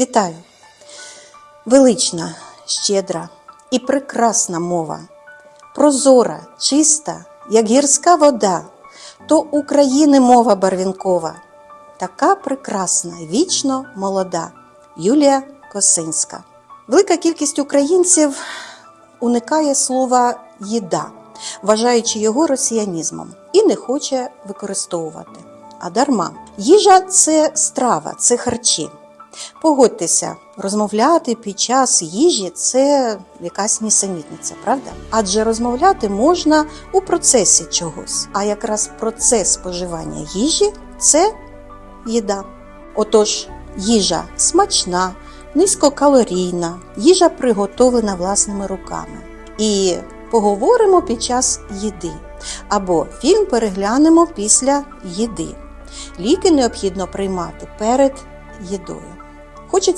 Вітаю! Велична, щедра і прекрасна мова, прозора, чиста, як гірська вода, то України мова барвінкова, така прекрасна, вічно молода Юлія Косинська. Велика кількість українців уникає слова їда, вважаючи його росіянізмом, і не хоче використовувати. А дарма. Їжа це страва, це харчі. Погодьтеся, розмовляти під час їжі це якась нісенітниця, правда? Адже розмовляти можна у процесі чогось. А якраз процес споживання їжі це їда. Отож, їжа смачна, низькокалорійна, їжа приготовлена власними руками. І поговоримо під час їди. Або фільм переглянемо після їди. Ліки необхідно приймати перед їдою. Хочеться